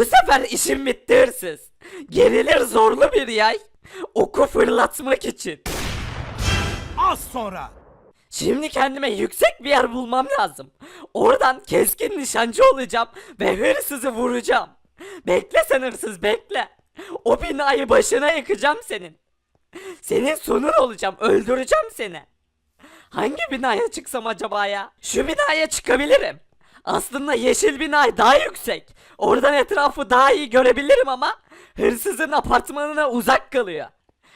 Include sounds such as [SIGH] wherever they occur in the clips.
Bu sefer işim bitti hırsız. Gerilir zorlu bir yay. Oku fırlatmak için. Az sonra. Şimdi kendime yüksek bir yer bulmam lazım. Oradan keskin nişancı olacağım ve hırsızı vuracağım. Bekle sen hırsız bekle. O binayı başına yıkacağım senin. Senin sonun olacağım öldüreceğim seni. Hangi binaya çıksam acaba ya? Şu binaya çıkabilirim. Aslında yeşil bina daha yüksek. Oradan etrafı daha iyi görebilirim ama hırsızın apartmanına uzak kalıyor.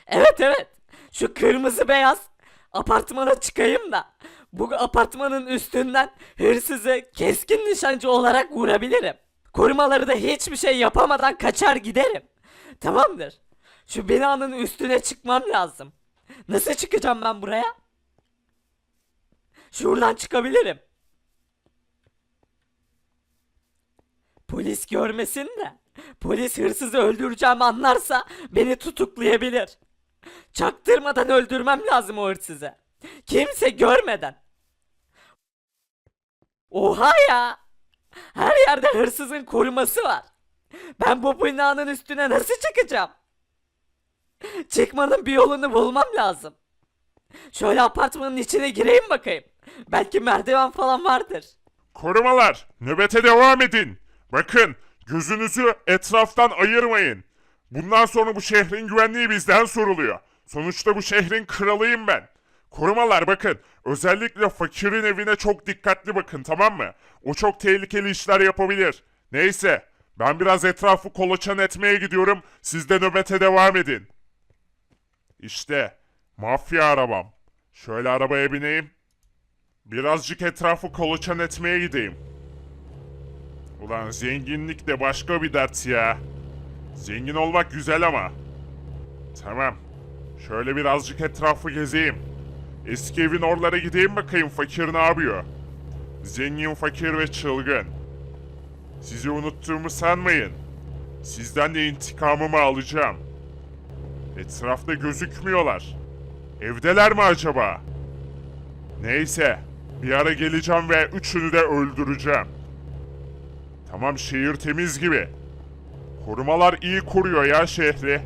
Evet evet. Şu kırmızı beyaz apartmana çıkayım da bu apartmanın üstünden hırsızı keskin nişancı olarak vurabilirim. Korumaları da hiçbir şey yapamadan kaçar giderim. Tamamdır. Şu binanın üstüne çıkmam lazım. Nasıl çıkacağım ben buraya? Şuradan çıkabilirim. Polis görmesin de. Polis hırsızı öldüreceğimi anlarsa beni tutuklayabilir. Çaktırmadan öldürmem lazım o hırsızı. Kimse görmeden. Oha ya! Her yerde hırsızın koruması var. Ben bu binanın üstüne nasıl çıkacağım? Çıkmanın bir yolunu bulmam lazım. Şöyle apartmanın içine gireyim bakayım. Belki merdiven falan vardır. Korumalar, nöbete devam edin. Bakın, gözünüzü etraftan ayırmayın. Bundan sonra bu şehrin güvenliği bizden soruluyor. Sonuçta bu şehrin kralıyım ben. Korumalar bakın, özellikle fakirin evine çok dikkatli bakın tamam mı? O çok tehlikeli işler yapabilir. Neyse, ben biraz etrafı kolaçan etmeye gidiyorum. Siz de nöbete devam edin. İşte, mafya arabam. Şöyle arabaya bineyim. Birazcık etrafı kolaçan etmeye gideyim. Ulan zenginlik de başka bir dert ya. Zengin olmak güzel ama. Tamam. Şöyle birazcık etrafı gezeyim. Eski evin oralara gideyim bakayım fakir ne yapıyor. Zengin, fakir ve çılgın. Sizi unuttuğumu sanmayın. Sizden de intikamımı alacağım. Etrafta gözükmüyorlar. Evdeler mi acaba? Neyse, bir ara geleceğim ve üçünü de öldüreceğim. Tamam şehir temiz gibi. Korumalar iyi koruyor ya şehri.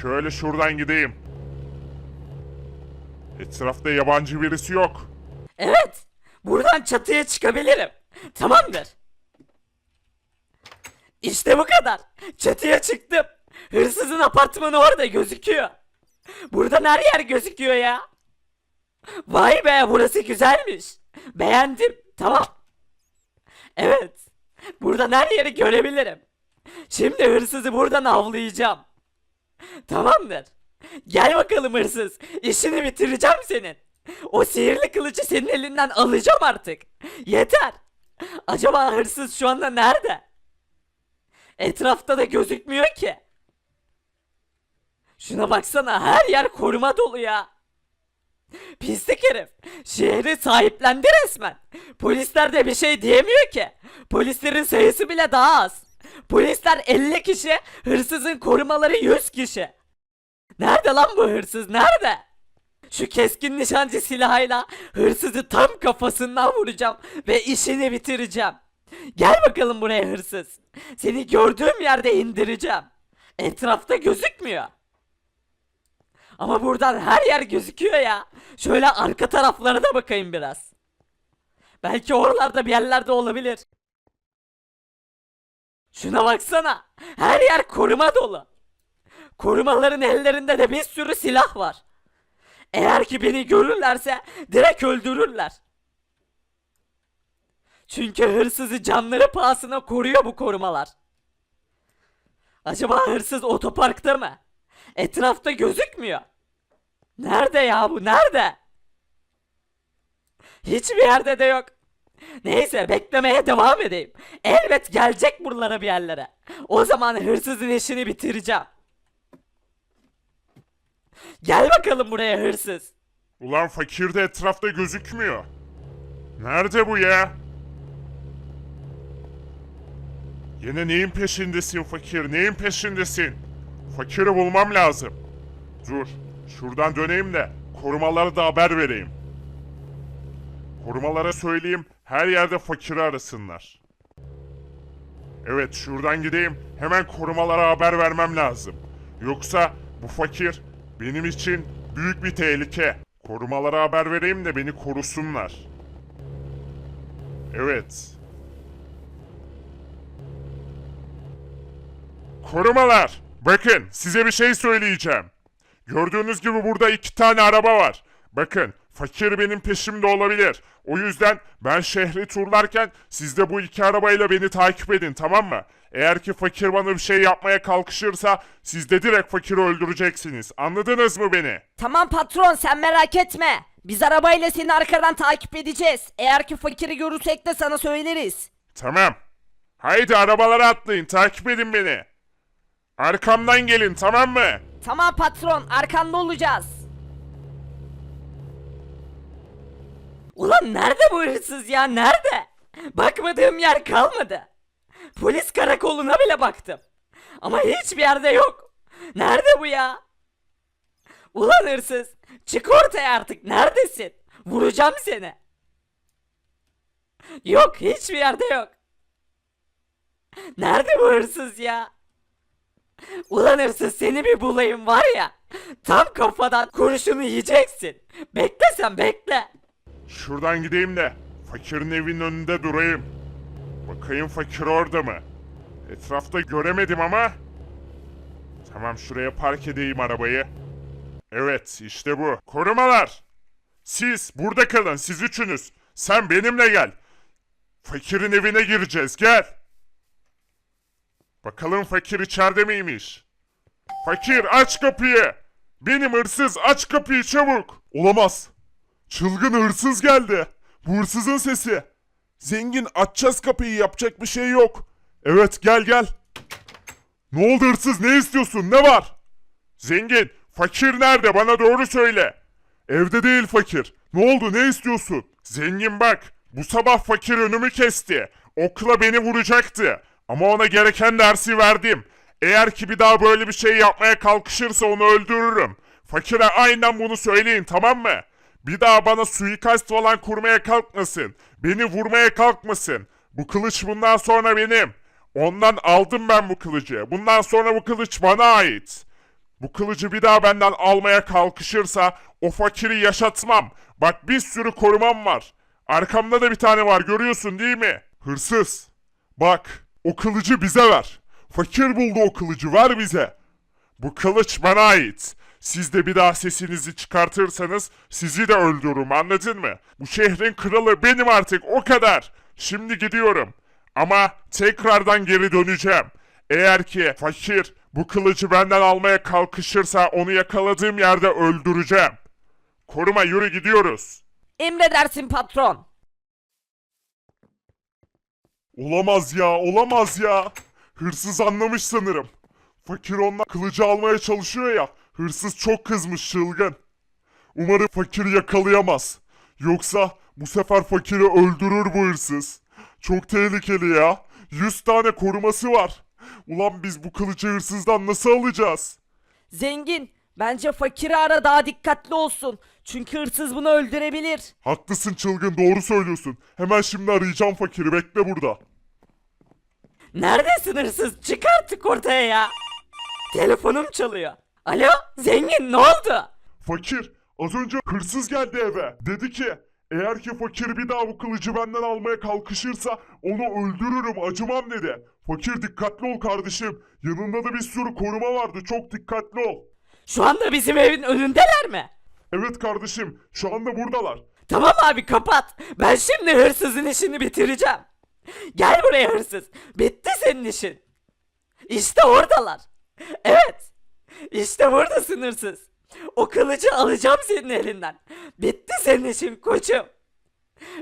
Şöyle şuradan gideyim. Etrafta yabancı birisi yok. Evet. Buradan çatıya çıkabilirim. Tamamdır. İşte bu kadar. Çatıya çıktım. Hırsızın apartmanı orada gözüküyor. Buradan her yer gözüküyor ya. Vay be burası güzelmiş. Beğendim. Tamam. Evet. Buradan her yeri görebilirim. Şimdi hırsızı buradan avlayacağım. Tamamdır. Gel bakalım hırsız. İşini bitireceğim senin. O sihirli kılıcı senin elinden alacağım artık. Yeter. Acaba hırsız şu anda nerede? Etrafta da gözükmüyor ki. Şuna baksana her yer koruma dolu ya. Pislik herif. Şehri sahiplendi resmen. Polisler de bir şey diyemiyor ki. Polislerin sayısı bile daha az. Polisler 50 kişi, hırsızın korumaları 100 kişi. Nerede lan bu hırsız? Nerede? Şu keskin nişancı silahıyla hırsızı tam kafasından vuracağım ve işini bitireceğim. Gel bakalım buraya hırsız. Seni gördüğüm yerde indireceğim. Etrafta gözükmüyor. Ama buradan her yer gözüküyor ya. Şöyle arka taraflara da bakayım biraz. Belki oralarda bir yerlerde olabilir. Şuna baksana. Her yer koruma dolu. Korumaların ellerinde de bir sürü silah var. Eğer ki beni görürlerse direkt öldürürler. Çünkü hırsızı canları pahasına koruyor bu korumalar. Acaba hırsız otoparkta mı? Etrafta gözükmüyor. Nerede ya bu? Nerede? Hiçbir yerde de yok. Neyse beklemeye devam edeyim. Elbet gelecek buralara bir yerlere. O zaman hırsızın işini bitireceğim. Gel bakalım buraya hırsız. Ulan fakir de etrafta gözükmüyor. Nerede bu ya? Yine neyin peşindesin fakir? Neyin peşindesin? Fakiri bulmam lazım. Dur, şuradan döneyim de korumalara da haber vereyim. Korumalara söyleyeyim, her yerde fakiri arasınlar. Evet şuradan gideyim. Hemen korumalara haber vermem lazım. Yoksa bu fakir benim için büyük bir tehlike. Korumalara haber vereyim de beni korusunlar. Evet. Korumalar! Bakın size bir şey söyleyeceğim. Gördüğünüz gibi burada iki tane araba var. Bakın fakir benim peşimde olabilir. O yüzden ben şehri turlarken siz de bu iki arabayla beni takip edin tamam mı? Eğer ki fakir bana bir şey yapmaya kalkışırsa siz de direkt fakiri öldüreceksiniz. Anladınız mı beni? Tamam patron sen merak etme. Biz arabayla seni arkadan takip edeceğiz. Eğer ki fakiri görürsek de sana söyleriz. Tamam. Haydi arabalara atlayın takip edin beni. Arkamdan gelin tamam mı? Tamam patron arkanda olacağız. Ulan nerede bu hırsız ya nerede? Bakmadığım yer kalmadı. Polis karakoluna bile baktım. Ama hiçbir yerde yok. Nerede bu ya? Ulan hırsız çık ortaya artık neredesin? Vuracağım seni. Yok hiçbir yerde yok. Nerede bu hırsız ya? Ulan hırsız seni bir bulayım var ya. Tam kafadan kurşunu yiyeceksin. Bekle sen bekle. Şuradan gideyim de fakirin evinin önünde durayım. Bakayım fakir orada mı? Etrafta göremedim ama. Tamam şuraya park edeyim arabayı. Evet işte bu. Korumalar. Siz burada kalın siz üçünüz. Sen benimle gel. Fakirin evine gireceğiz gel. Bakalım fakir içeride miymiş? Fakir aç kapıyı. Benim hırsız aç kapıyı çabuk. Olamaz. Çılgın hırsız geldi. Bu hırsızın sesi. Zengin açacağız kapıyı yapacak bir şey yok. Evet gel gel. Ne oldu hırsız ne istiyorsun ne var? Zengin fakir nerede bana doğru söyle. Evde değil fakir. Ne oldu ne istiyorsun? Zengin bak bu sabah fakir önümü kesti. Okla beni vuracaktı. Ama ona gereken dersi verdim. Eğer ki bir daha böyle bir şey yapmaya kalkışırsa onu öldürürüm. Fakire aynen bunu söyleyin tamam mı? Bir daha bana suikast falan kurmaya kalkmasın. Beni vurmaya kalkmasın. Bu kılıç bundan sonra benim. Ondan aldım ben bu kılıcı. Bundan sonra bu kılıç bana ait. Bu kılıcı bir daha benden almaya kalkışırsa o fakiri yaşatmam. Bak bir sürü korumam var. Arkamda da bir tane var görüyorsun değil mi? Hırsız. Bak o kılıcı bize ver. Fakir buldu o kılıcı ver bize. Bu kılıç bana ait. Siz de bir daha sesinizi çıkartırsanız sizi de öldürürüm anladın mı? Bu şehrin kralı benim artık o kadar. Şimdi gidiyorum. Ama tekrardan geri döneceğim. Eğer ki fakir bu kılıcı benden almaya kalkışırsa onu yakaladığım yerde öldüreceğim. Koruma yürü gidiyoruz. Emredersin patron. Olamaz ya, olamaz ya. Hırsız anlamış sanırım. Fakir ondan kılıcı almaya çalışıyor ya. Hırsız çok kızmış çılgın. Umarım fakiri yakalayamaz. Yoksa bu sefer fakiri öldürür bu hırsız. Çok tehlikeli ya. 100 tane koruması var. Ulan biz bu kılıcı hırsızdan nasıl alacağız? Zengin bence fakiri ara daha dikkatli olsun. Çünkü hırsız bunu öldürebilir. Haklısın çılgın doğru söylüyorsun. Hemen şimdi arayacağım fakiri bekle burada. Neredesin hırsız? Çık artık ortaya ya. Telefonum çalıyor. Alo zengin ne oldu? Fakir, az önce hırsız geldi eve. Dedi ki, eğer ki fakir bir daha bu kılıcı benden almaya kalkışırsa onu öldürürüm, acımam dedi. Fakir dikkatli ol kardeşim. Yanında da bir sürü koruma vardı, çok dikkatli ol. Şu anda bizim evin önündeler mi? Evet kardeşim, şu anda buradalar. Tamam abi kapat. Ben şimdi hırsızın işini bitireceğim. Gel buraya hırsız. Bitti senin işin. İşte oradalar. Evet. İşte buradasın hırsız. O kılıcı alacağım senin elinden. Bitti senin işin koçum.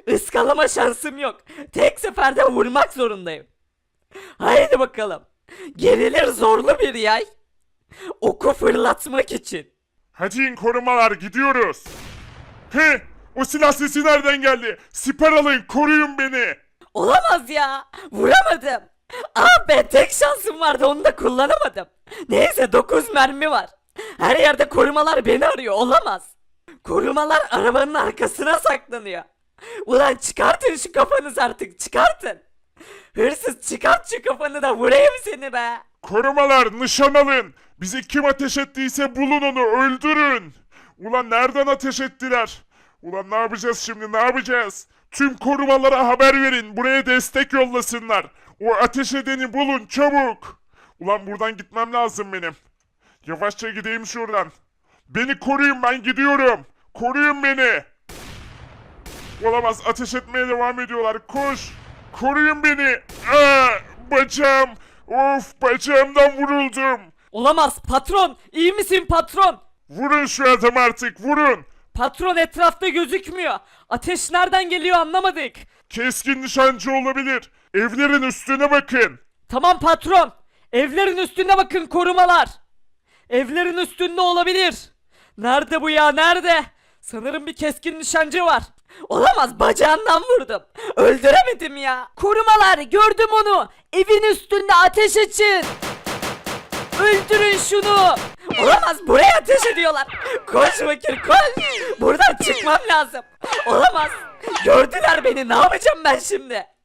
Iskalama şansım yok. Tek seferde vurmak zorundayım. Haydi bakalım. Gerilir zorlu bir yay. [LAUGHS] Oku fırlatmak için. Hadi in korumalar, gidiyoruz. He, o silah sesi nereden geldi? Siper alın, koruyun beni. Olamaz ya. Vuramadım. Ah be tek şansım vardı onu da kullanamadım. Neyse 9 mermi var. Her yerde korumalar beni arıyor olamaz. Korumalar arabanın arkasına saklanıyor. Ulan çıkartın şu kafanızı artık çıkartın. Hırsız çıkart şu kafanı da vurayım seni be. Korumalar nişan alın. Bizi kim ateş ettiyse bulun onu öldürün. Ulan nereden ateş ettiler? Ulan ne yapacağız şimdi ne yapacağız? Tüm korumalara haber verin. Buraya destek yollasınlar. O ateş edeni bulun çabuk. Ulan buradan gitmem lazım benim. Yavaşça gideyim şuradan. Beni koruyun ben gidiyorum. Koruyun beni. Olamaz ateş etmeye devam ediyorlar. Koş. Koruyun beni. Aa, bacağım. Of bacağımdan vuruldum. Olamaz patron iyi misin patron? Vurun şu adam artık vurun. Patron etrafta gözükmüyor. Ateş nereden geliyor anlamadık. Keskin nişancı olabilir. Evlerin üstüne bakın. Tamam patron. Evlerin üstünde bakın korumalar. Evlerin üstünde olabilir. Nerede bu ya nerede? Sanırım bir keskin nişancı var. Olamaz bacağından vurdum. Öldüremedim ya. Korumalar gördüm onu. Evin üstünde ateş açın. Öldürün şunu. Olamaz buraya ateş ediyorlar. Koş fakir koş. Buradan çıkmam lazım. Olamaz. Gördüler beni ne yapacağım ben şimdi?